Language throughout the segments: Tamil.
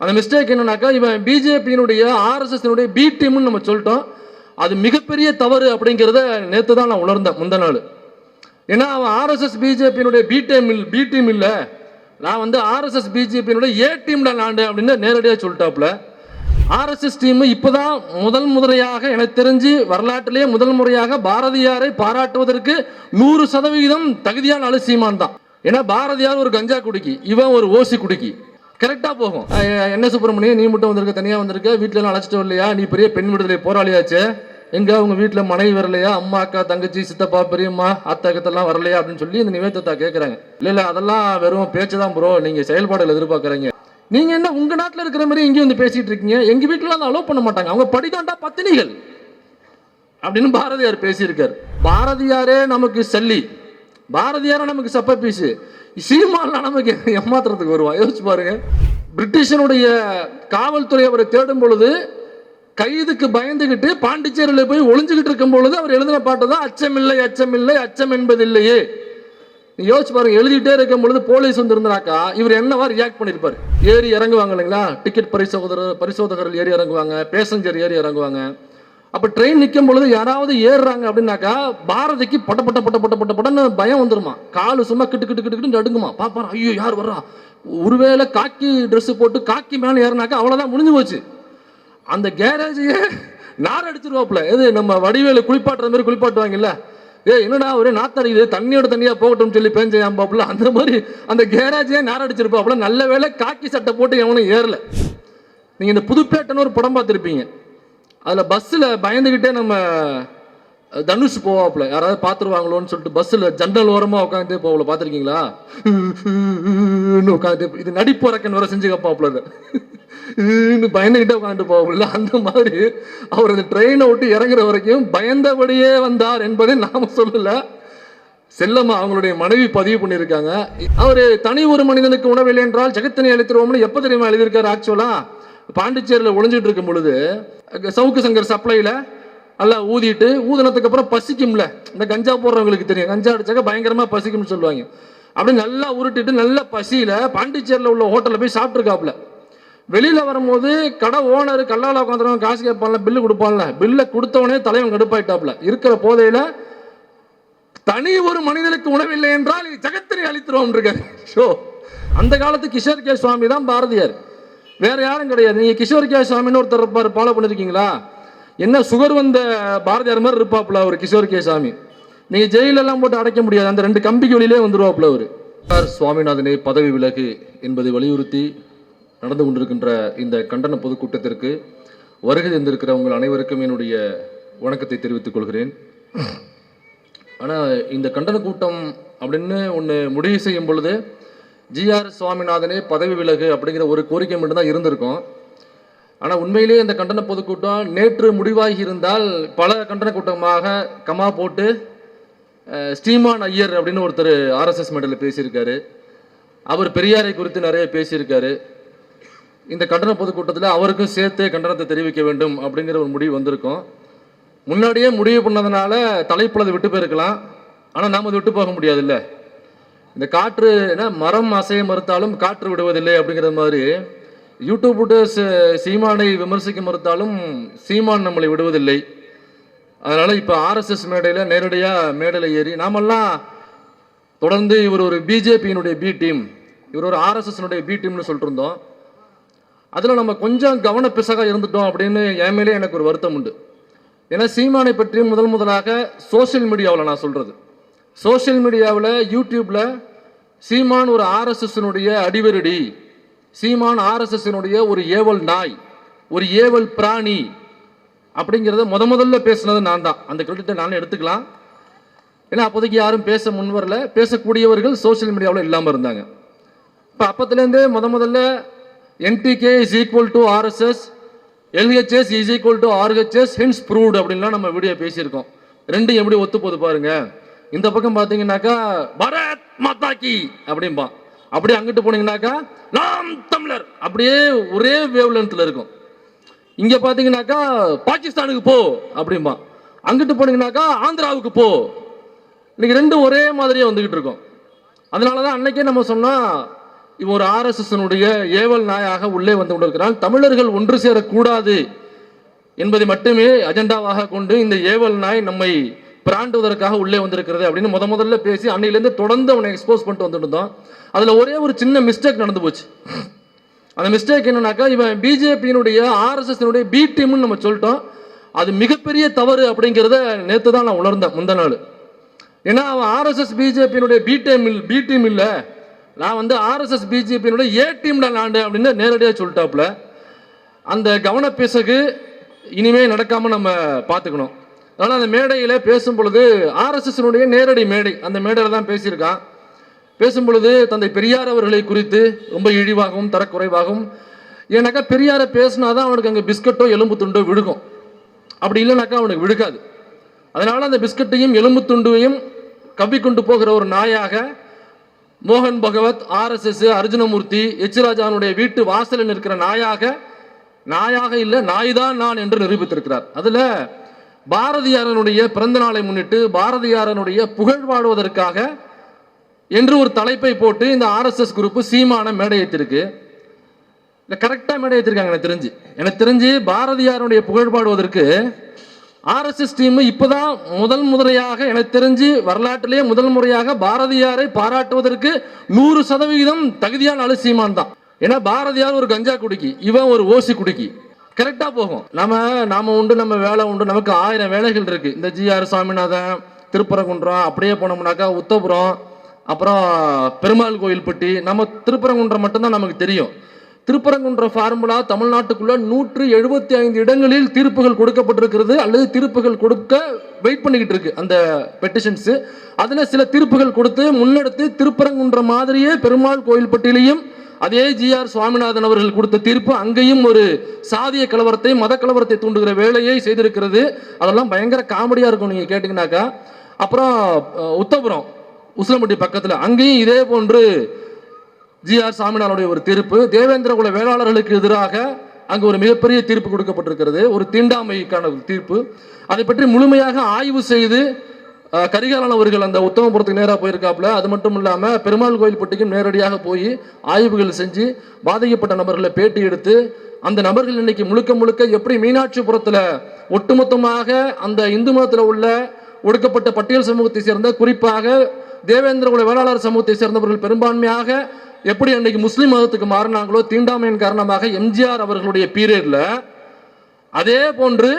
அந்த மிஸ்டேக் என்னன்னாக்கா இவன் பிஜேபியினுடைய ஆர்எஸ்எஸ்னுடைய பி டீம்னு நம்ம சொல்லிட்டோம். அது மிகப்பெரிய தவறு அப்படிங்கிறத நேற்று தான் நான் உணர்ந்தேன் முந்த நாள். ஏன்னா அவன் ஆர்எஸ்எஸ் பிஜேபியினுடைய பி டீம் இல் பி டீம் இல்லை. நான் வந்து ஆர்எஸ்எஸ் பிஜேபியினுடைய ஏ டீம்ல நான் அப்படின்னு நேரடியாக சொல்லிட்டாப்புல. ஆர்எஸ்எஸ் டீம் இப்போதான் முதல் முறையாக எனக்கு தெரிஞ்சு வரலாற்றிலேயே முதல் முறையாக பாரதியாரை பாராட்டுவதற்கு நூறு சதவிகிதம் தகுதியான ஆளு தான். ஏன்னா பாரதியார் ஒரு கஞ்சா குடிக்கி இவன் ஒரு ஓசி குடிக்கி. கரெக்டாக போகும். என்ன சுப்பிரமணியம் நீ மட்டும் வந்திருக்க தனியாக வந்திருக்க? வீட்டிலலாம் எல்லாம் அழைச்சிட்டு வரலையா? நீ பெரிய பெண் விடுதலை போராளியாச்சே. எங்கே அவங்க வீட்டில் மனைவி வரலையா? அம்மா அக்கா தங்கச்சி சித்தப்பா பெரியம்மா அத்தை கத்தெல்லாம் வரலையா? அப்படின்னு சொல்லி இந்த நிவேதத்தா கேட்குறாங்க இல்லை இல்லை அதெல்லாம் வெறும் பேச்சு தான் ப்ரோ நீங்கள் செயல்பாடுகள் எதிர்பார்க்குறீங்க. நீங்கள் என்ன உங்கள் நாட்டில் இருக்கிற மாதிரி இங்கேயும் வந்து பேசிகிட்டு இருக்கீங்க? எங்கள் வீட்டில் வந்து அலோவ் பண்ண மாட்டாங்க. அவங்க படிதாண்டா பத்தினிகள். அப்படின்னு பாரதியார் பேசியிருக்கார். பாரதியாரே நமக்கு சல்லி. பாரதியாரே நமக்கு சப்ப பீஸு சீமான நமக்கு ஏமாத்துறதுக்கு வருவான் யோசிச்சு பாருங்க. பிரிட்டிஷனுடைய காவல்துறை அவரை தேடும் பொழுது கைதுக்கு பயந்துகிட்டு பாண்டிச்சேரியில் போய் ஒளிஞ்சுக்கிட்டு இருக்கும் பொழுது அவர் எழுதின பாட்டு தான் அச்சமில்லை அச்சமில்லை அச்சம் என்பதில்லையே. நீ யோசிச்சு பாருங்க எழுதிட்டே இருக்கும் பொழுது போலீஸ் வந்திருந்தாக்கா இவர் என்னவா ரியாக்ட் பண்ணியிருப்பார்? ஏறி இறங்குவாங்க இல்லைங்களா? டிக்கெட் பரிசோதகர் பரிசோதகர்கள் ஏறி இறங்குவாங்க பேசஞ்சர் ஏறி இறங்குவாங்க. அப்போ ட்ரெயின் நிற்கும் பொழுது யாராவது ஏறுறாங்க அப்படின்னாக்கா பாரதிக்கு பட்ட பட்ட பட்ட பட்ட பட்ட பட்டன்னு பயம் வந்துருமா? காலு சும்மா கிட்டு கிட்டு கிட்டு கிட்டு நடுங்குமா? பாப்பாரு ஐயோ யார் வர்றா? ஒருவேளை காக்கி ட்ரெஸ்ஸு போட்டு காக்கி மேலே ஏறினாக்கா அவ்வளோதான் முடிஞ்சு போச்சு. அந்த கேரேஜையே நார் அடிச்சிருவாப்புல. எது நம்ம வடிவேலு குளிப்பாட்டுற மாதிரி குளிப்பாட்டுவாங்கல்ல? ஏ என்னடா ஒரே நாத்தடிக்குது தண்ணியோட தண்ணியாக போகட்டும் சொல்லி பேஞ்சேன் அந்த மாதிரி அந்த கேரேஜே நார் அடிச்சிருப்பாப்புல. நல்ல வேளை காக்கி சட்டை போட்டு எவனும் ஏறல. நீங்கள் இந்த புதுப்பேட்டைன்னு ஒரு படம் பார்த்துருப்பீங்க. அதில் பஸ்ஸில் பயந்துக்கிட்டே நம்ம தனுஷ் போவாப்புல. யாராவது பார்த்துருவாங்களோன்னு சொல்லிட்டு பஸ்ஸில் ஜன்னல் ஓரமாக உட்காந்துட்டே போகல பார்த்துருக்கீங்களா உட்காந்து இது நடிப்புறக்கன் வர செஞ்சு கப்பாப்புல இன்னும் பயந்துகிட்டே உட்காந்துட்டு போகல அந்த மாதிரி அவர் அந்த ட்ரெயினை விட்டு இறங்குற வரைக்கும் பயந்தபடியே வந்தார் என்பதை நாம சொல்லலை. செல்லம்மா அவங்களுடைய மனைவி பதிவு பண்ணியிருக்காங்க. அவர் தனி ஒரு மனிதனுக்கு உணவில்லை என்றால் ஜெகத்தினை அளித்திருவோம்னு எப்போ தெரியுமா எழுதியிருக்காரு ஆக்சுவலாக பாண்டிச்சேரியில் ஒளிஞ்சிட்டு இருக்கும் பொழுது சவுக்கு சங்கர் சப்ளையில் நல்லா ஊதிட்டு ஊதினதுக்கு அப்புறம் பசிக்கும்ல. இந்த கஞ்சா போடுறவங்களுக்கு தெரியும். கஞ்சா அடிச்சாக்க பயங்கரமாக பசிக்கும்னு சொல்லுவாங்க. அப்படி நல்லா உருட்டிட்டு நல்ல பசியில் பாண்டிச்சேரியில் உள்ள ஹோட்டலில் போய் சாப்பிட்ருக்காப்புல வெளியில் வரும்போது கடை ஓனர் கல்லால் உட்காந்துருவன் காசு கேட்பான்ல பில்லு கொடுப்பான்ல. பில்லை கொடுத்தவனே தலைவன் கடுப்பாயிட்டாப்ல இருக்கிற போதையில் தனி ஒரு மனிதனுக்கு உணவில்லை என்றால் இது ஜகத்தினை அழித்துருவோம் இருக்காரு ஷோ. அந்த காலத்து கிஷோர் கே சுவாமி தான் பாரதியார். வேற யாரும் கிடையாது. நீங்க கிஷோர் கே சாமின்னு ஒருத்தர் இருப்பார். ஃபாலோ பண்ணிருக்கீங்களா? என்ன சுகர் வந்த பாரதியார் மாதிரி இருப்பாப்புல அவர் கிஷோர் கே சாமி நீங்க ஜெயிலெல்லாம் போட்டு அடைக்க முடியாது. அந்த ரெண்டு கம்பிக்கு வெளியிலே வந்துருவாப்புல அவர். ஆர். சுவாமிநாதனை பதவி விலகு என்பதை வலியுறுத்தி நடந்து கொண்டிருக்கின்ற இந்த கண்டன பொதுக்கூட்டத்திற்கு வருகை தந்திருக்கிற உங்கள் அனைவருக்கும் என்னுடைய வணக்கத்தை தெரிவித்துக் கொள்கிறேன். ஆனால் இந்த கண்டன கூட்டம் அப்படின்னு ஒன்று முடிவு செய்யும் பொழுது ஜிஆர் சுவாமிநாதனே பதவி விலகு அப்படிங்கிற ஒரு கோரிக்கை மட்டும்தான் இருந்திருக்கும். ஆனால் உண்மையிலேயே இந்த கண்டன பொதுக்கூட்டம் நேற்று முடிவாகி இருந்தால் பல கண்டன கூட்டமாக கமா போட்டு ஸ்ரீமான் ஐயர் அப்படின்னு ஒருத்தர் ஆர்எஸ்எஸ் மெடலில் பேசியிருக்காரு. அவர் பெரியாரை குறித்து நிறைய பேசியிருக்காரு. இந்த கண்டன பொதுக்கூட்டத்தில் அவருக்கும் சேர்த்து கண்டனத்தை தெரிவிக்க வேண்டும் அப்படிங்கிற ஒரு முடிவு வந்திருக்கும். முன்னாடியே முடிவு பண்ணதுனால தலைப்புல விட்டு போயிருக்கலாம். ஆனால் நாம் அதை விட்டு போக முடியாதுல்ல. இந்த காற்று என்ன மரம் அசைய மறுத்தாலும் காற்று விடுவதில்லை அப்படிங்கிற மாதிரி யூடியூப் விட்டு சீமானை விமர்சிக்க மறுத்தாலும் சீமான் நம்மளை விடுவதில்லை. அதனால் இப்போ ஆர்எஸ்எஸ் மேடையில் நேரடியாக மேடையில் ஏறி நாமெல்லாம் தொடர்ந்து இவர் ஒரு பிஜேபியினுடைய பி டீம் இவர் ஒரு ஆர்எஸ்எஸ்னுடைய பி டீம்னு சொல்லிட்டு இருந்தோம் அதில் நம்ம கொஞ்சம் கவன பிசகாக இருந்துட்டோம் அப்படின்னு என் மேலே எனக்கு ஒரு வருத்தம் உண்டு. ஏன்னா சீமானை பற்றி முதல் முதலாக சோஷியல் மீடியாவில் நான் சொல்கிறது சோஷியல் மீடியாவில் யூடியூப்பில் சீமான் ஒரு ஆர்எஸ்எஸ்னுடைய அடிவருடி. சீமான் ஆர்எஸ்எஸ்னுடைய ஒரு ஏவல் நாய் ஒரு ஏவல் பிராணி அப்படிங்கிறத முத முதல்ல பேசுனது நான் தான். அந்த கிரெடிட்டை நானும் எடுத்துக்கலாம். ஏன்னா அப்போதைக்கு யாரும் பேச முன்வரல பேசக்கூடியவர்கள் சோஷியல் மீடியாவில் இல்லாமல் இருந்தாங்க. இப்போ அப்பத்துலேருந்தே முத முதல்ல NTK is equal to RSS LHS is equal to RHS hence proved அப்படின்லாம் நம்ம வீடியோ பேசியிருக்கோம். ரெண்டும் எப்படி ஒத்து போகுது பாருங்கள் இந்த பக்கம் பார்த்தீங்கன்னாக்கா பரத் மாதா அப்படிம்பா. அப்படியே அங்கிட்டு போனீங்கன்னாக்கா நாம் தமிழர். அப்படியே ஒரே வேவ்லென்த்தில் இருக்கும். இங்கே பார்த்தீங்கன்னாக்கா பாகிஸ்தானுக்கு போ அப்படிம்பா. அங்கிட்டு போனீங்கன்னாக்கா ஆந்திராவுக்கு போ. இன்னைக்கு ரெண்டும் ஒரே மாதிரியே வந்துக்கிட்டு இருக்கோம். அதனால தான் அன்னைக்கே நம்ம சொன்னால் இவன் ஒரு ஆர்எஸ்எஸ்னுடைய ஏவல் நாயாக உள்ளே வந்து கொண்டிருக்கிறான். தமிழர்கள் ஒன்று சேரக்கூடாது என்பதை மட்டுமே அஜெண்டாவாக கொண்டு இந்த ஏவல் நாய் நம்மை பிராண்டுவதற்காக உள்ளே வந்திருக்கிறது அப்படின்னு முத முதல்ல பேசி அன்னையிலேருந்து தொடர்ந்து அவனை எக்ஸ்போஸ் பண்ணிட்டு வந்துட்டு இருந்தோம். அதில் ஒரே ஒரு சின்ன மிஸ்டேக் நடந்து போச்சு. அந்த மிஸ்டேக் என்னன்னாக்கா இவன் பிஜேபியினுடைய ஆர்எஸ்எஸ்னுடைய பி டீம்னு நம்ம சொல்லிட்டோம். அது மிகப்பெரிய தவறு அப்படிங்கிறத நேற்று தான் நான் உணர்ந்தேன் முந்த நாள். ஏன்னா அவன் ஆர்எஸ்எஸ் பிஜேபியினுடைய பி டீம் பி டீம் இல்லை. நான் வந்து ஆர்எஸ்எஸ் பிஜேபியினுடைய ஏ டீம்ல நாண்டு அப்படின்னு நேரடியாக சொல்லிட்டாப்புல. அந்த கவனப்பிசகு இனிமே நடக்காம நம்ம பார்த்துக்கணும். அதனால் அந்த மேடையில் பேசும் பொழுது ஆர்எஸ்எஸ்னுடைய நேரடி மேடை அந்த மேடையில் தான் பேசியிருக்கான் பேசும் பொழுது தந்தை பெரியார் அவர்களை குறித்து ரொம்ப இழிவாகவும் தரக்குறைவாகவும் ஏன்னாக்கா பெரியாரை பேசினா தான் அவனுக்கு அங்கே பிஸ்கட்டோ எலும்பு துண்டோ விழுகும். அப்படி இல்லைனாக்கா அவனுக்கு விழுக்காது. அதனால் அந்த பிஸ்கட்டையும் எலும்பு துண்டையும் கவ்விக்கொண்டு போகிற ஒரு நாயாக மோகன் பகவத் ஆர்எஸ்எஸ் அர்ஜுனமூர்த்தி எச்ராஜானுடைய வீட்டு வாசலில் இருக்கிற நாயாக நாயாக இல்லை நாய்தான் நான் என்று நிரூபித்திருக்கிறார். அதில் பாரதியாரனுடைய பிறந்த நாளை முன்னிட்டு பாரதியாரனுடைய புகழ் பாடுவதற்காக என்று ஒரு தலைப்பை போட்டு இந்த ஆர்எஸ்எஸ் குரூப்பு சீமான மேடை ஏற்றிருக்கு இல்லை கரெக்டாக மேடை ஏற்றிருக்காங்க எனக்கு தெரிஞ்சு. எனக்கு தெரிஞ்சு பாரதியாருடைய புகழ் பாடுவதற்கு ஆர்எஸ்எஸ் டீம் இப்போதான் முதல் முறையாக எனக்கு தெரிஞ்சு வரலாற்றிலேயே முதல் முறையாக பாரதியாரை பாராட்டுவதற்கு நூறு சதவிகிதம் தகுதியான ஆளு சீமான் தான். ஏன்னா பாரதியார் ஒரு கஞ்சா குடிக்கி இவன் ஒரு ஓசி குடிக்கி. கரெக்டாக போகும். நம்ம நாம உண்டு நம்ம வேலை உண்டு. நமக்கு ஆயிரம் வேலைகள் இருக்கு. இந்த ஜிஆர் சாமிநாதன் திருப்பரங்குன்றம் அப்படியே போனோம்னாக்கா உத்தபுரம் அப்புறம் பெருமாள் கோயில்பட்டி நம்ம திருப்பரங்குன்றம் மட்டும்தான் நமக்கு தெரியும். திருப்பரங்குன்ற ஃபார்முலா தமிழ்நாட்டுக்குள்ள நூற்று எழுபத்தி ஐந்து இடங்களில் தீர்ப்புகள் கொடுக்கப்பட்டிருக்கிறது. அல்லது தீர்ப்புகள் கொடுக்க வெயிட் பண்ணிக்கிட்டு இருக்கு அந்த பெட்டிஷன்ஸு அதில் சில தீர்ப்புகள் கொடுத்து முன்னெடுத்து திருப்பரங்குன்ற மாதிரியே பெருமாள் கோயில்பட்டியிலையும் அதே ஜி ஆர் சுவாமிநாதன் அவர்கள் கொடுத்த தீர்ப்பு அங்கேயும் ஒரு சாதிய கலவரத்தை மத கலவரத்தை தூண்டுகிற வேலையை செய்திருக்கிறது. அதெல்லாம் பயங்கர காமெடியாக இருக்கும் நீங்கள் கேட்டிங்கனாக்கா அப்புறம் உத்தபுரம் உசிலம்பட்டி பக்கத்தில் அங்கேயும் இதே போன்று ஜி ஆர் சாமிநாதனுடைய ஒரு தீர்ப்பு. தேவேந்திர குல வேளாளர்களுக்கு எதிராக அங்கு ஒரு மிகப்பெரிய தீர்ப்பு கொடுக்கப்பட்டிருக்கிறது. ஒரு தீண்டாமைக்கான ஒரு தீர்ப்பு. அதை பற்றி முழுமையாக ஆய்வு செய்து கரிகாலன் அவர்கள் அந்த உத்தமபுரத்துக்கு நேராக போயிருக்காப்புல. அது மட்டும் இல்லாமல் பெருமாள் கோயில் பட்டிக்கும் நேரடியாக போய் ஆய்வுகள் செஞ்சு பாதிக்கப்பட்ட நபர்களை பேட்டி எடுத்து அந்த நபர்கள் இன்னைக்கு முழுக்க முழுக்க எப்படி மீனாட்சிபுரத்தில் ஒட்டுமொத்தமாக அந்த இந்து மதத்தில் உள்ள ஒடுக்கப்பட்ட பட்டியல் சமூகத்தை சேர்ந்த குறிப்பாக தேவேந்திர குல வேளாளர் சமூகத்தை சேர்ந்தவர்கள் பெரும்பான்மையாக எப்படி அன்னைக்கு முஸ்லீம் மதத்துக்கு மாறினாங்களோ தீண்டாமையின் காரணமாக எம்ஜிஆர் அவர்களுடைய பீரியடில் அதே போன்று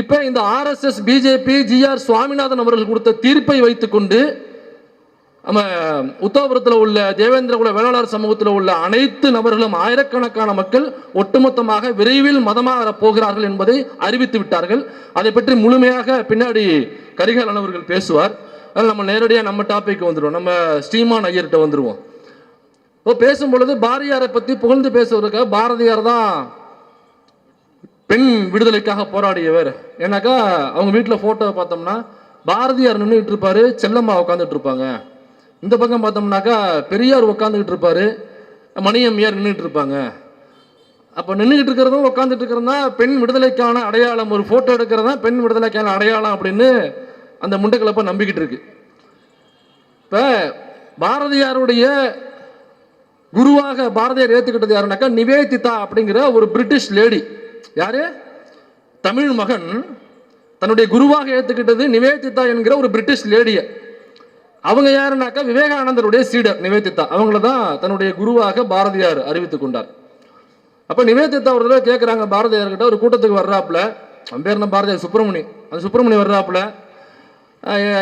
இப்ப இந்த ஆர்எஸ்எஸ் பிஜேபி ஜிஆர் சுவாமிநாதன் அவர்கள் கொடுத்த தீர்ப்பை வைத்துக்கொண்டு நம்ம உத்தவபுரத்தில் உள்ள தேவேந்திரகுல வேளாளர் சமூகத்தில் உள்ள அனைத்து நபர்களும் ஆயிரக்கணக்கான மக்கள் ஒட்டுமொத்தமாக விரைவில் மதமாக போகிறார்கள் என்பதை அறிவித்து விட்டார்கள். அதை பற்றி முழுமையாக பின்னாடி கரிகாலன் அவர்கள் பேசுவார். அதனால் நம்ம நேரடியாக நம்ம டாபிக் வந்துடுவோம் நம்ம ஸ்ரீமான் ஐயர்கிட்ட வந்துடுவோம் இப்போ பேசும்பொழுது பாரதியாரை பற்றி புகழ்ந்து பேசுவதற்காக பாரதியார் தான் பெண் விடுதலைக்காக போராடியவர். ஏன்னாக்கா அவங்க வீட்டில் ஃபோட்டோவை பார்த்தோம்னா பாரதியார் நின்றுட்டு இருப்பாரு செல்லம்மா உட்காந்துட்டு இருப்பாங்க. இந்த பக்கம் பார்த்தோம்னாக்கா பெரியார் உட்காந்துக்கிட்டு இருப்பாரு மணியம்மையார் நின்றுட்டு இருப்பாங்க. அப்போ நின்றுக்கிட்டு இருக்கிறதும் உட்காந்துட்டு இருக்கிறதா பெண் விடுதலைக்கான அடையாளம். ஒரு ஃபோட்டோ எடுக்கிறதா பெண் விடுதலைக்கான அடையாளம் அப்படின்னு அந்த முண்டைக்கிழப்ப நம்பிக்கிட்டு இருக்கு. இப்போ பாரதியாருடைய குருவாக பாரதியார் ஏற்றுக்கிட்டது யாருனாக்கா நிவேதிதா அப்படிங்கிற ஒரு பிரிட்டிஷ் லேடி. யாரு? தமிழ் மகன் தன்னுடைய குருவாக ஏற்றுக்கிட்டது நிவேதிதா என்கிற ஒரு பிரிட்டிஷ் லேடிய. அவங்க யாருனாக்கா விவேகானந்தருடைய சீடர் நிவேதிதா. அவங்கள தான் தன்னுடைய குருவாக பாரதியார் அறிவித்துக் கொண்டார். அப்ப நிவேதிதா ஒரு தடவை கேட்குறாங்க பாரதியார்கிட்ட ஒரு கூட்டத்துக்கு வர்றாப்புல அவன் பேர் பாரதியார்? சுப்பிரமணி. அந்த சுப்பிரமணி வர்றாப்புல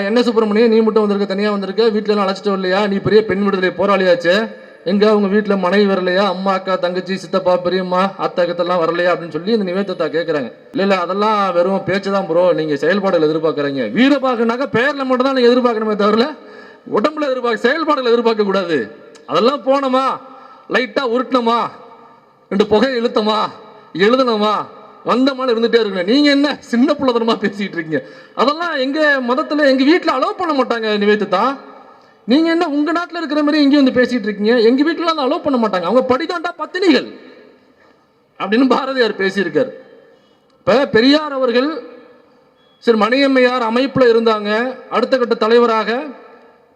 என்ன சுப்பிரமணியம் நீ மட்டும் வந்திருக்க தனியாக வந்திருக்க வீட்டிலலாம் எல்லாம் அழைச்சிட்டு வரலையா? நீ பெரிய பெண் விடுதலை போராளியாச்சே. எங்க அவங்க வீட்டில் மனைவி வரலையா? அம்மா அக்கா தங்கச்சி சித்தப்பா பெரியம்மா அத்தை அக்கத்தெல்லாம் வரலையா? அப்படின்னு சொல்லி இந்த நிவேதத்தா கேட்குறாங்க இல்லை இல்லை அதெல்லாம் வெறும் பேச்சு தான் ப்ரோ நீங்கள் செயல்பாடுகள் எதிர்பார்க்குறீங்க. வீரபாக்குனாக்கா பேரில் மட்டும் தான் நீங்கள் எதிர்பார்க்கணுமே தவிர உடம்புல எதிர்பார்க்க செயல்பாடுகள் எதிர்பார்க்க கூடாது. அதெல்லாம் போனோமா? லைட்டாக உருட்டணுமா ரெண்டு புகை இழுத்தமா? எழுதணுமா? வந்த மாதிரி இருந்துகிட்டே இருக்கணும். நீங்கள் என்ன சின்ன பிள்ளைதனமா பேசிகிட்டு இருக்கீங்க? அதெல்லாம் எங்கள் மதத்தில் எங்கள் வீட்டில் அலோவ் பண்ண மாட்டாங்க நிவேதித்தா நீங்கள் என்ன உங்கள் நாட்டில் இருக்கிற மாதிரி இங்கே வந்து பேசிகிட்டு இருக்கீங்க? எங்கள் வீட்டில் அதை அலோவ் பண்ண மாட்டாங்க. அவங்க படிதாண்டா பத்தினிகள். அப்படின்னு பாரதியார் பேசியிருக்கார். இப்போ பெரியார் அவர்கள் சரி மணியம்மையார் அமைப்பில் இருந்தாங்க. அடுத்த கட்ட தலைவராக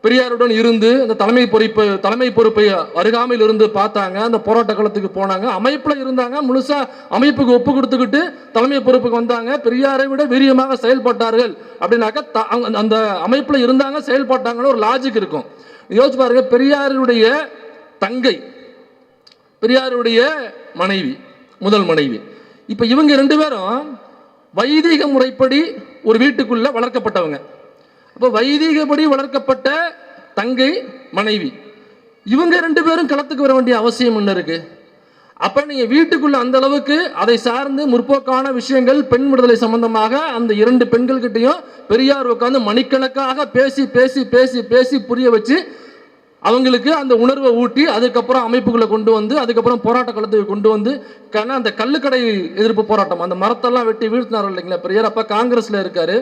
பெரியாருடன் இருந்து அந்த தலைமை பொறுப்பு தலைமை பொறுப்பை அருகாமையில் இருந்து பார்த்தாங்க. அந்த போராட்ட காலத்துக்கு போனாங்க. அமைப்பில் இருந்தாங்க. முழுசா அமைப்புக்கு ஒப்பு கொடுத்துக்கிட்டு தலைமை பொறுப்புக்கு வந்தாங்க. பெரியாரை விட வீரியமாக செயல்பட்டார்கள் அப்படின்னாக்கா த- அந்த அமைப்பில் இருந்தாங்க செயல்பட்டாங்கன்னு ஒரு லாஜிக் இருக்கும். யோசிச்சு பாருங்க. பெரியாருடைய தங்கை பெரியாருடைய மனைவி முதல் மனைவி. இப்போ இவங்க ரெண்டு பேரும் வைதிக முறைப்படி ஒரு வீட்டுக்குள்ள வளர்க்கப்பட்டவங்க. இப்போ வைதிகப்படி வளர்க்கப்பட்ட தங்கை மனைவி. இவங்க ரெண்டு பேரும் களத்துக்கு வர வேண்டிய அவசியம் என்ன இருக்கு? அப்ப நீங்க வீட்டுக்குள்ள அந்த அளவுக்கு அதை சார்ந்து முற்போக்கான விஷயங்கள் பெண் விடுதலை சம்பந்தமாக அந்த இரண்டு பெண்கள்கிட்டயும் பெரியார் உட்காந்து மணிக்கணக்காக பேசி பேசி பேசி பேசி புரிய வச்சு அவங்களுக்கு அந்த உணர்வை ஊட்டி அதுக்கப்புறம் அமைப்புகளை கொண்டு வந்து அதுக்கப்புறம் போராட்ட களத்துக்கு கொண்டு வந்து காரணம் அந்த கல்லுக்கடை எதிர்ப்பு போராட்டம் அந்த மரத்தெல்லாம் வெட்டி வீழ்த்தினார் இல்லைங்களா பெரியார்? அப்போ காங்கிரஸில் இருக்கார்.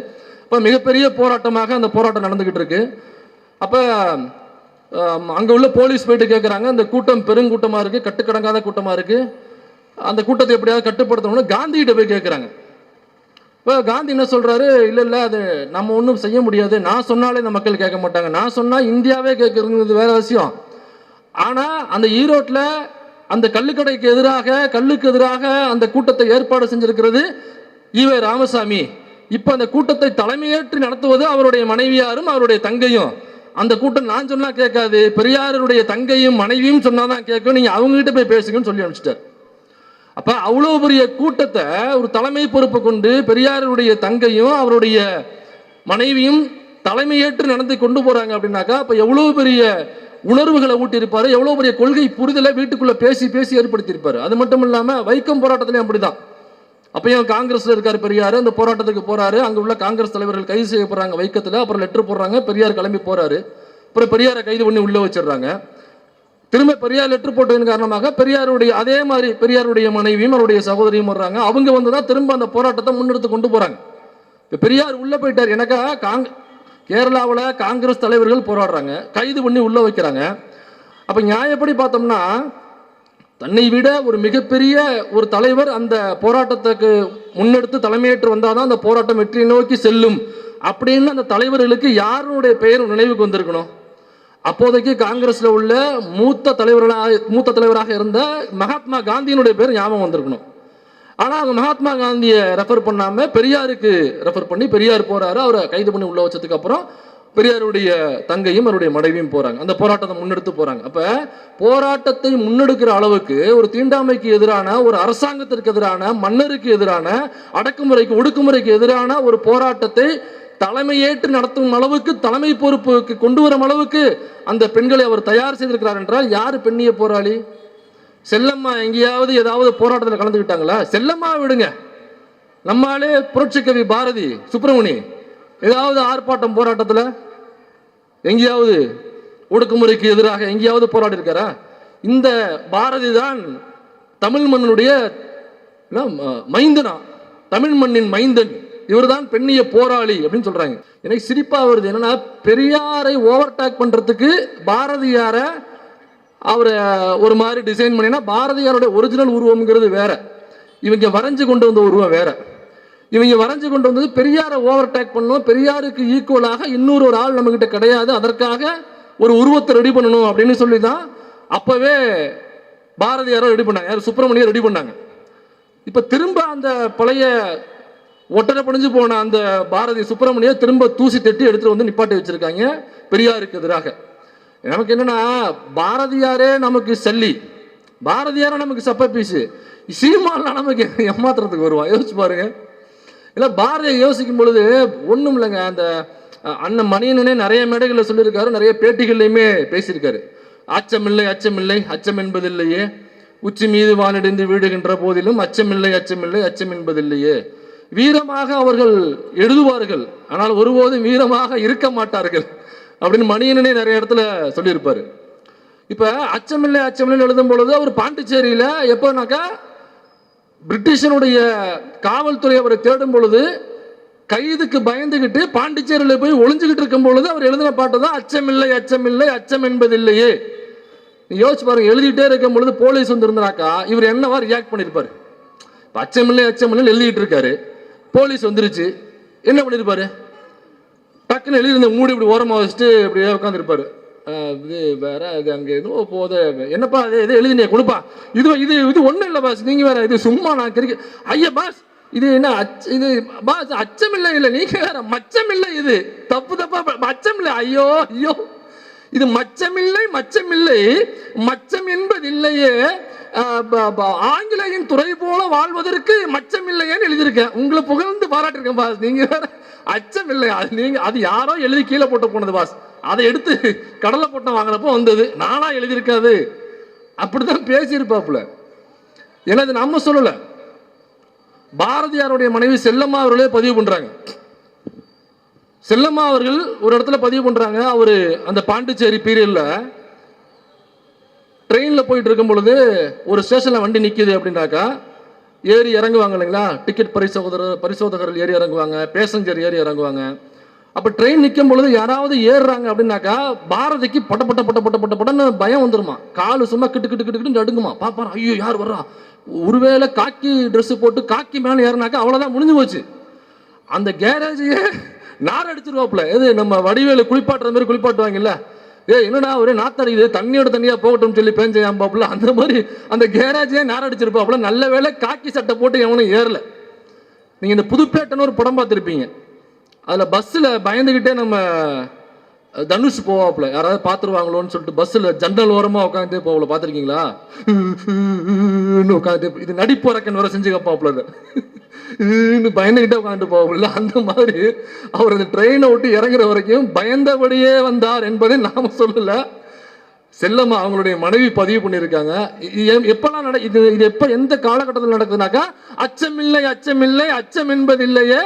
இப்போ மிகப்பெரிய போராட்டமாக அந்த போராட்டம் நடந்துக்கிட்டு இருக்கு. அப்போ அங்கே உள்ள போலீஸ் போயிட்டு கேட்குறாங்க அந்த கூட்டம் பெருங்கூட்டமாக இருக்குது கட்டுக்கடங்காத கூட்டமாக இருக்குது அந்த கூட்டத்தை எப்படியாவது கட்டுப்படுத்தணும்னு காந்திகிட்ட போய் கேட்குறாங்க இப்போ காந்தி என்ன சொல்கிறாரு இல்லை இல்லை அது நம்ம ஒன்றும் செய்ய முடியாது. நான் சொன்னாலே இந்த மக்கள் கேட்க மாட்டாங்க. நான் சொன்னால் இந்தியாவே கேட்குறது வேற விஷயம். ஆனால் அந்த ஈரோட்டில் அந்த கல்லுக்கடைக்கு எதிராக கல்லுக்கு எதிராக அந்த கூட்டத்தை ஏற்பாடு செஞ்சிருக்கிறது ஈவே ராமசாமி. இப்போ அந்த கூட்டத்தை தலைமையேற்று நடத்துவது அவருடைய மனைவியாரும் அவருடைய தங்கையும். அந்த கூட்டம் நான் சொன்னால் கேட்காது. பெரியாருடைய தங்கையும் மனைவியும் சொன்னால் தான் கேட்கும். நீங்கள் அவங்ககிட்ட போய் பேசுங்கன்னு சொல்லி அனுப்பிச்சிட்டார். அப்போ அவ்வளோ பெரிய கூட்டத்தை ஒரு தலைமை பொறுப்பு கொண்டு பெரியாருடைய தங்கையும் அவருடைய மனைவியும் தலைமையேற்று நடந்து கொண்டு போகிறாங்க அப்படின்னாக்கா அப்போ எவ்வளோ பெரிய உணர்வுகளை ஊட்டியிருப்பார் எவ்வளோ பெரிய கொள்கை புரிதலை வீட்டுக்குள்ளே பேசி பேசி ஏற்படுத்தியிருப்பார். அது மட்டும் இல்லாமல் வைக்கம் போராட்டத்திலையும் அப்படிதான். அப்பயும் காங்கிரஸில் இருக்கார் பெரியார் அந்த போராட்டத்துக்கு போகிறாரு அங்கே உள்ள காங்கிரஸ் தலைவர்கள் கைது செய்யப்படுறாங்க வைக்கத்தில் அப்புறம் லெட்டர் போடுறாங்க பெரியார் கிளம்பி போறாரு. அப்புறம் பெரியாரை கைது பண்ணி உள்ளே வச்சிடுறாங்க. திரும்ப பெரியார் லெட்டர் போட்டதன் காரணமாக பெரியாருடைய அதே மாதிரி பெரியாருடைய மனைவியும் அவருடைய சகோதரியும் வர்றாங்க. அவங்க வந்து தான் திரும்ப அந்த போராட்டத்தை முன்னெடுத்து கொண்டு போகிறாங்க இப்போ பெரியார் உள்ளே போயிட்டார். எனக்கா காங் கேரளாவில் காங்கிரஸ் தலைவர்கள் போராடுறாங்க. கைது பண்ணி உள்ளே வைக்கிறாங்க. அப்போ நியாயப்படி பார்த்தோம்னா தன்னை விட ஒரு மிகப்பெரிய ஒரு தலைவர் அந்த போராட்டத்துக்கு முன்னெடுத்து தலைமையேற்று வந்தால் தான் அந்த போராட்டம் வெற்றியை நோக்கி செல்லும். அப்படின்னு அந்த தலைவர்களுக்கு யாருடைய பெயர் நினைவுக்கு வந்திருக்கணும்? அப்போதைக்கு காங்கிரஸில் உள்ள மூத்த தலைவர்களாக மூத்த தலைவராக இருந்த மகாத்மா காந்தியினுடைய பேர் ஞாபகம் வந்திருக்கணும். ஆனால் அவங்க மகாத்மா காந்தியை ரெஃபர் பண்ணாமல் பெரியாருக்கு ரெஃபர் பண்ணி பெரியார் போகிறாரு அவரை கைது பண்ணி உள்ள வச்சதுக்கு அப்புறம் பெரியாருடைய தங்கையும் அவருடைய மனைவியும் போகிறாங்க அந்த போராட்டத்தை முன்னெடுத்து போகிறாங்க அப்போ போராட்டத்தை முன்னெடுக்கிற அளவுக்கு ஒரு தீண்டாமைக்கு எதிரான ஒரு அரசாங்கத்திற்கு எதிரான மன்னருக்கு எதிரான அடக்குமுறைக்கு ஒடுக்குமுறைக்கு எதிரான ஒரு போராட்டத்தை தலைமையேற்று நடத்தும் அளவுக்கு தலைமை பொறுப்புக்கு கொண்டு வரும் அளவுக்கு அந்த பெண்களை அவர் தயார் செய்திருக்கிறார் என்றால் யார் பெண்ணிய போராளி? செல்லம்மா எங்கேயாவது ஏதாவது போராட்டத்தில் கலந்துக்கிட்டாங்களா செல்லம்மா விடுங்க. நம்மாலே புரட்சிக்கவி பாரதி சுப்பிரமணி ஏதாவது ஆர்ப்பாட்டம் போராட்டத்தில் எங்கேயாவது ஒடுக்குமுறைக்கு எதிராக எங்கேயாவது போராடி இருக்காரா இந்த பாரதி தான் தமிழ் மண்ணுடைய மைந்தனா? தமிழ் மண்ணின் மைந்தன். இவர் தான் பெண்ணிய போராளி அப்படின்னு சொல்றாங்க. எனக்கு சிரிப்பா வருது. என்னன்னா பெரியாரை ஓவர்டேக் பண்றதுக்கு பாரதியாரை அவரை ஒரு மாதிரி டிசைன் பண்ணினா பாரதியாரோட ஒரிஜினல் உருவம்ங்கிறது வேற. இவங்க வரைஞ்சு கொண்டு வந்த உருவம் வேற. இவங்க வரைஞ்சு கொண்டு வந்தது பெரியாரை ஓவர்டேக் பண்ணணும். பெரியாருக்கு ஈக்குவலாக இன்னொரு ஒரு ஆள் நம்மக்கிட்ட கிடையாது. அதற்காக ஒரு உருவத்தை ரெடி பண்ணணும் அப்படின்னு சொல்லி தான் அப்பவே பாரதியாரை ரெடி பண்ணாங்க. யார்? சுப்பிரமணியர் ரெடி பண்ணாங்க. இப்போ திரும்ப அந்த பழைய ஒட்டரை படிஞ்சு போன அந்த பாரதி சுப்பிரமணிய திரும்ப தூசி தட்டி எடுத்துட்டு வந்து நிப்பாட்டி வச்சிருக்காங்க. பெரியாருக்கு எதிராக. நமக்கு என்னன்னா பாரதியாரே நமக்கு சல்லி. பாரதியாரே நமக்கு சப்ப பீஸு சீமான்லாம் நமக்கு ஏமாத்துறதுக்கு வருவான் யோசிச்சு பாருங்க. இல்லை பாரதியை யோசிக்கும் பொழுது ஒன்றும் இல்லைங்க. அந்த அண்ணன் மணியனே நிறைய மேடைகளில் சொல்லியிருக்காரு. நிறைய பேட்டிகள்லையுமே பேசியிருக்காரு. அச்சமில்லை அச்சமில்லை அச்சம் என்பதில்லையே. உச்சி மீது வானடைந்து வீடுகின்ற போதிலும் அச்சமில்லை அச்சமில்லை அச்சம் என்பதில்லையே. வீரமாக அவர்கள் எழுதுவார்கள். ஆனால் ஒருபோதும் வீரமாக இருக்க மாட்டார்கள். அப்படின்னு மணியனே நிறைய இடத்துல சொல்லியிருப்பார். இப்போ அச்சமில்லை அச்சமில்லை எழுதும் பொழுது அவர் பாண்டிச்சேரியில் எப்போனாக்கா பிரிட்டிஷனுடைய காவல்துறை அவரை தேடும் பொழுது கைதுக்கு பயந்துக்கிட்டு பாண்டிச்சேரியில் போய் ஒளிஞ்சுக்கிட்டு இருக்கும் பொழுது அவர் எழுதின பாட்டு தான் அச்சமில்லை அச்சமில்லை அச்சம் என்பதில்லையே. நீ யோசிச்சு பாருங்க எழுதிட்டே இருக்கும் பொழுது போலீஸ் வந்திருந்தாக்கா இவர் என்னவா ரியாக்ட் பண்ணியிருப்பார். அச்சமில்லை அச்சமில்லை எழுதிட்டு இருக்காரு. போலீஸ் வந்துருச்சு. என்ன பண்ணியிருப்பாரு டக்குன்னு எழுதியிருந்த மூடி இப்படி ஓரமாக வச்சுட்டு இப்படியே உட்காந்துருப்பாரு இது வேற இது அங்கே எதுவும் போத என்னப்பா அது இது எழுதினே கொடுப்பா. இது இது இது ஒன்றும் இல்லை பாஸ் நீங்கள் வேற இது சும்மா நான் கிரிக்க ஐயா பாஸ் இது என்ன அச்ச இது பாஸ் அச்சம் இல்லை இல்லை நீங்கள் வேற மச்சம் இல்லை இது. தப்பு தப்பா அச்சம் மச்சம் இல்லை ஐயோ ஐயோ. இது மச்சமில்லை மச்சமில்லை. மச்சம் என்பதில்லையே ஆங்கிலேயன் துறை போல வாழ்வதற்கு மச்சம் இல்லையேன்னு எழுதியிருக்கேன். உங்களை புகழ்ந்து பாராட்டிருக்கேன் பாஸ். நீங்க வேற அச்சம் இல்லை அது நீங்க அது யாரோ எழுதி கீழே போட்டு போனது பாஸ். அதை எடுத்து கடலை போட்டம் வாங்கினப்போ வந்தது. நானா எழுதியிருக்காது. அப்படிதான் பேசியிருப்பாப்புல. ஏன்னா இது நம்ம சொல்லல. பாரதியாருடைய மனைவி செல்லம்மா அவர்களே பதிவு பண்றாங்க. செல்லம்மா அவர்கள் ஒரு இடத்துல பதிவு பண்ணுறாங்க அவர் அந்த பாண்டிச்சேரி பீரியடில் ட்ரெயினில் போயிட்டு இருக்கும் பொழுது ஒரு ஸ்டேஷனில் வண்டி நிற்கிது அப்படின்னாக்கா ஏறி இறங்குவாங்க இல்லைங்களா? டிக்கெட் பரிசோதகர் பரிசோதகர்கள் ஏறி இறங்குவாங்க பேசஞ்சர் ஏறி இறங்குவாங்க. அப்போ ட்ரெயின் நிற்கும் பொழுது யாராவது ஏறுறாங்க அப்படின்னாக்கா பாரதிக்கு பட்ட பட்ட பட்ட பட்ட பட்ட பட்டன்னு பயம் வந்துருமா? காலு சும்மா கிட்டு கிட்டு கிட்டு கிட்டு நடுங்குமா? பார்ப்பாரு ஐயோ யார் வர்றா? ஒருவேளை காக்கி ட்ரெஸ்ஸு போட்டு காக்கி மேலே ஏறினாக்கா அவ்வளோதான் முடிஞ்சு போச்சு. அந்த கேரேஜையே நார் அடிச்சிருவாப்புல. எது நம்ம வடிவேலு குளிப்பாட்டுற மாதிரி குளிப்பாட்டுவாங்கல்ல? ஏ என்னடா ஒரே நாத்தடிக்குது தண்ணியோட தண்ணியாக போகட்டும் சொல்லி பேஞ்சேன் அந்த மாதிரி அந்த கேரேஜே நார் அடிச்சிருப்பாப்புல. நல்ல வேளை காக்கி சட்டை போட்டு எவனும் ஏறல. நீங்கள் இந்த புதுப்பேட்டைன்னு ஒரு படம் பார்த்துருப்பீங்க. அதில் பஸ்ஸில் பயந்துக்கிட்டே நம்ம தனுஷ் போவாப்புல. யாராவது பார்த்துருவாங்களோன்னு சொல்லிட்டு பஸ்ஸில் ஜன்னல் ஓரமாக உட்காந்து போகல பார்த்துருக்கீங்களா? உட்காந்து இது நடிப்புறக்கன் வர செஞ்சு கப்பாப்புல அது பயந்துகிட்டே உட்காந்து போகல அந்த மாதிரி அவர் அந்த ட்ரெயினை விட்டு இறங்குற வரைக்கும் பயந்தபடியே வந்தார் என்பதை நாம சொல்லல. செல்லம்மா அவங்களுடைய மனைவி பதிவு பண்ணியிருக்காங்க. இது எப்பெல்லாம் நட இது இது எப்ப எந்த காலகட்டத்தில் நடக்குதுனாக்கா அச்சமில்லை அச்சமில்லை அச்சம் என்பதில்லையே.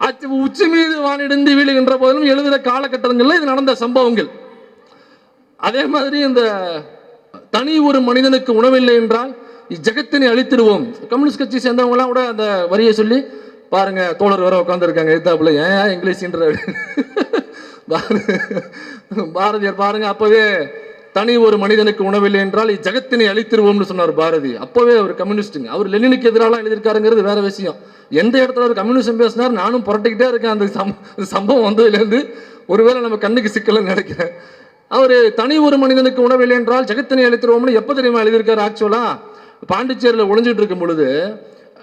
அச்ச உச்சி மீது வானிடுந்து வீழுகின்ற போதிலும் எழுதுகிற காலகட்டங்களில் இது நடந்த சம்பவங்கள். அதே மாதிரி இந்த தனி ஒரு மனிதனுக்கு உணவில்லை என்றால் இஜகத்தினை அழித்திடுவோம். கம்யூனிஸ்ட் கட்சி சேர்ந்தவங்களாம் கூட அந்த வரியை சொல்லி பாருங்க தோழர் வேற உட்காந்துருக்காங்க எத்தாப்புல ஏன் இங்கிலீஷ்ன்ற பாரதியார் பாருங்க அப்பவே தனி ஒரு மனிதனுக்கு உணவில்லை என்றால் இஜகத்தினை அழித்திருவோம்னு சொன்னார் பாரதி. அப்பவே அவர் கம்யூனிஸ்ட்டுங்க. அவர் லெனினுக்கு எதிராலாம் எழுதியிருக்காருங்கிறது வேற விஷயம். எந்த இடத்துல அவர் கம்யூனிஸ்டம் பேசினார் நானும் புரட்டிக்கிட்டே இருக்கேன். அந்த சம்- சம்பவம் வந்ததுலேருந்து ஒருவேளை நம்ம கண்ணுக்கு சிக்கலன்னு நினைக்கிறேன். அவர் தனி ஒரு மனிதனுக்கு உணவில்லை என்றால் ஜெகத்தினை அழித்திருவோம்னு எப்போ தெரியுமா எழுதியிருக்காரு ஆக்சுவலாக பாண்டிச்சேரியில் ஒளிஞ்சிட்டு இருக்கும் பொழுது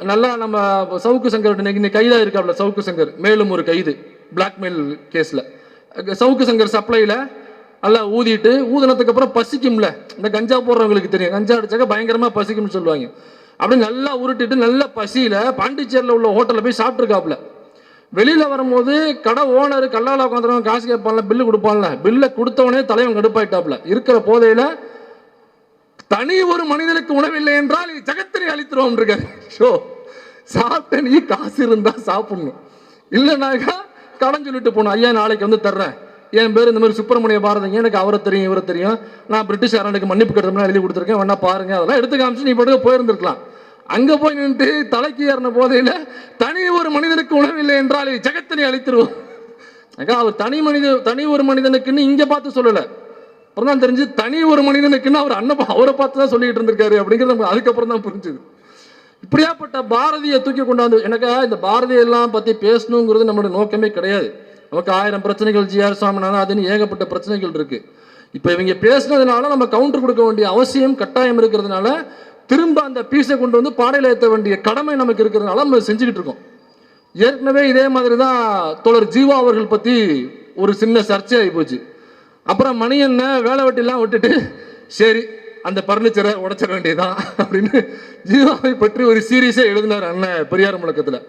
நல்லா நம்ம சவுக்கு சங்கர் இன்னைக்கு கைதாக இருக்காப்ல சவுக்கு சங்கர். மேலும் ஒரு கைது பிளாக்மெயில் கேஸில் சவுக்கு சங்கர் சப்ளையில் நல்லா ஊதிட்டு ஊதினதுக்கு அப்புறம் பசிக்கும்ல. இந்த கஞ்சா போடுறவங்களுக்கு தெரியும். கஞ்சா அடிச்சாக்க பயங்கரமாக பசிக்கும்னு சொல்லுவாங்க. அப்படி நல்லா உருட்டிட்டு நல்ல பசியில் பாண்டிச்சேரியில் உள்ள ஹோட்டலில் போய் சாப்பிட்ருக்காப்புல வெளியில் வரும்போது கடை ஓனர் கல்லால் உட்காந்துருவாங்க காசு கேட்பான்ல பில்லு கொடுப்பான்ல. பில்லை கொடுத்தவனே தலைவன் கடுப்பாயிட்டாப்ல. இருக்கிற போதையில் தனி ஒரு மனிதனுக்கு உணவில்லை என்றால் ஜகத்தினை அழித்துருவோம் இருக்காரு ஷோ சாப்பிட்ட நீ காசு இருந்தா சாப்பிடணும். இல்லைனாக்கா கடன் சொல்லிட்டு போகணும். ஐயா நாளைக்கு வந்து தர்றேன். என் பேர் இந்த மாதிரி சுப்பிரமணிய பாரதிங்க எனக்கு அவரை தெரியும் இவரை தெரியும். நான் பிரிட்டிஷ் அரண்டுக்கு மன்னிப்பு கட்டணம்லாம் எழுதி கொடுத்துருக்கேன். வேணா பாருங்க. அதெல்லாம் எடுத்து காமிச்சு நீ பாட்டுக்கு போயிருந்துருக்கலாம். அங்க போய் நின்று தலைக்கு ஏறின போதையில தனி ஒரு மனிதனுக்கு உணவில்லை என்றால் ஜெகத்தினை அழித்துருவோம் அக்கா அவர் தனி மனித தனி ஒரு மனிதனுக்குன்னு இங்க பார்த்து சொல்லலை. அப்புறம் தான் தெரிஞ்சு தனி ஒரு மனிதனுக்குன்னு அவர் அண்ணன் அவரை பார்த்து தான் சொல்லிக்கிட்டு இருந்திருக்காரு அப்படிங்கிறது நமக்கு அதுக்கப்புறம் தான் புரிஞ்சுது. இப்படியாப்பட்ட பாரதியை தூக்கி கொண்டாந்து எனக்கா இந்த பாரதியெல்லாம் பற்றி பேசணுங்கிறது நம்மளோட நோக்கமே கிடையாது. நமக்கு ஆயிரம் பிரச்சனைகள் ஜிஆர் சுவாமிநாதன் அதுன்னு ஏகப்பட்ட பிரச்சனைகள் இருக்குது இப்போ இவங்க பேசுனதுனால நம்ம கவுண்டர் கொடுக்க வேண்டிய அவசியம் கட்டாயம் இருக்கிறதுனால திரும்ப அந்த பீஸை கொண்டு வந்து பாடையில் ஏற்ற வேண்டிய கடமை நமக்கு இருக்கிறதுனால நம்ம செஞ்சுக்கிட்டு இருக்கோம். ஏற்கனவே இதே மாதிரி தான் தோழர் ஜீவா அவர்கள் பற்றி ஒரு சின்ன சர்ச்சை ஆகி போச்சு. அப்புறம் மணி என்ன வேலை வெட்டிலாம் விட்டுட்டு சரி அந்த பர்னிச்சரை உடைச்சிட வேண்டியதான் அப்படின்னு ஜீவாவை பற்றி ஒரு சீரியஸே எழுதினார் அண்ணன் பெரியார் முழக்கத்தில்.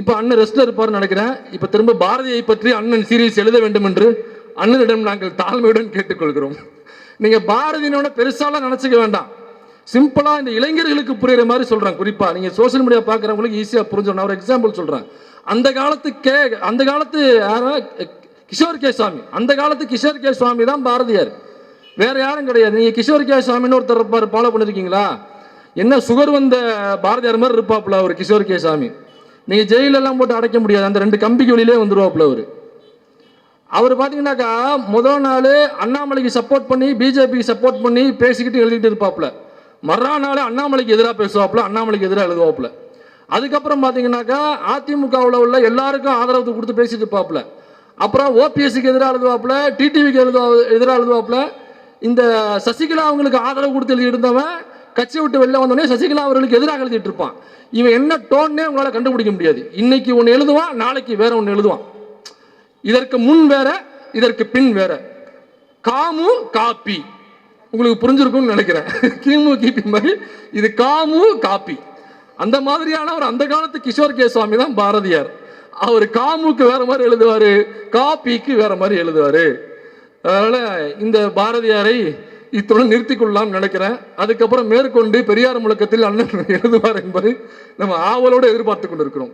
இப்போ அண்ணன் ரெஸ்ட்ல இருப்பார்னு நினைக்கிறேன். இப்போ திரும்ப பாரதியை பற்றி அண்ணன் சீரியஸ் எழுத வேண்டும் என்று அண்ணனிடம் நாங்கள் தாழ்மையுடன் கேட்டுக்கொள்கிறோம். நீங்கள் பாரதியினோட பெருசாலாம் நினச்சிக்க வேண்டாம். சிம்பிளாக இந்த இளைஞர்களுக்கு புரியுற மாதிரி சொல்கிறேன் குறிப்பாக நீங்கள் சோஷியல் மீடியா பார்க்குறவங்களுக்கு ஈஸியாக புரிஞ்சிடணும் நான் ஒரு எக்ஸாம்பிள் சொல்கிறேன் அந்த காலத்து கே அந்த காலத்து யாரும் கிஷோர் கே சுவாமி. அந்த காலத்து கிஷோர் கே சுவாமி தான் பாரதியார். வேற யாரும் கிடையாது. நீங்க கிஷோர் கே சுவாமின்னு ஒருத்தர் இருப்பார். ஃபாலோ பண்ணிருக்கீங்களா? என்ன சுகர் வந்த பாரதியார் மாதிரி இருப்பாப்புல அவர் கிஷோர் கே சாமி நீங்க ஜெயிலெல்லாம் போட்டு அடைக்க முடியாது. அந்த ரெண்டு கம்பிக்கு வெளியிலே வந்துருவாப்புல அவர். அவர் பார்த்தீங்கன்னாக்கா முதல் நாள் அண்ணாமலைக்கு சப்போர்ட் பண்ணி பிஜேபிக்கு சப்போர்ட் பண்ணி பேசிக்கிட்டு எழுதிட்டு இருப்பாப்புல. மறுநாள் அண்ணாமலைக்கு எதிராக பேசுவாப்புல. அண்ணாமலைக்கு எதிராக எழுதுவாப்புல. அதுக்கப்புறம் பார்த்தீங்கன்னாக்கா அதிமுகவில் உள்ள எல்லாருக்கும் ஆதரவு கொடுத்து பேசிட்டு இருப்பாப்புல. அப்புறம் ஓபிஎஸ்சிக்கு எதிராக எழுதுவாப்புல டிடிவிக்கு எழுதுவா எதிராக எழுதுவாப்புல இந்த சசிகலா அவங்களுக்கு ஆதரவு கொடுத்து எழுதியிருந்தவன் கட்சி விட்டு வெளில வந்தோடனே சசிகலா அவர்களுக்கு எதிராக எழுதிட்டு இருப்பான் இவன் என்ன டோன்னே உங்களால் கண்டுபிடிக்க முடியாது. இன்னைக்கு ஒன்று எழுதுவான் நாளைக்கு வேற ஒன்று எழுதுவான். இதற்கு முன் வேற இதற்கு பின் வேற. காமு காப்பி. உங்களுக்கு புரிஞ்சிருக்கும்னு நினைக்கிறேன். கிமு கிபி மாதிரி. இது காமு காப்பி. அந்த மாதிரியான ஒரு அந்த காலத்து கிஷோர் கே சுவாமி தான் பாரதியார். அவர் காமுக்கு வேற மாதிரி எழுதுவாரு காப்பிக்கு வேற மாதிரி எழுதுவாரு. அதனால இந்த பாரதியாரை இத்துடன் நிறுத்திக் கொள்ளலாம் நினைக்கிறேன். அதுக்கப்புறம் மேற்கொண்டு பெரியார் முழக்கத்தில் அண்ணன் எழுதுவார் என்பதை நம்ம ஆவலோடு எதிர்பார்த்து கொண்டிருக்கிறோம்.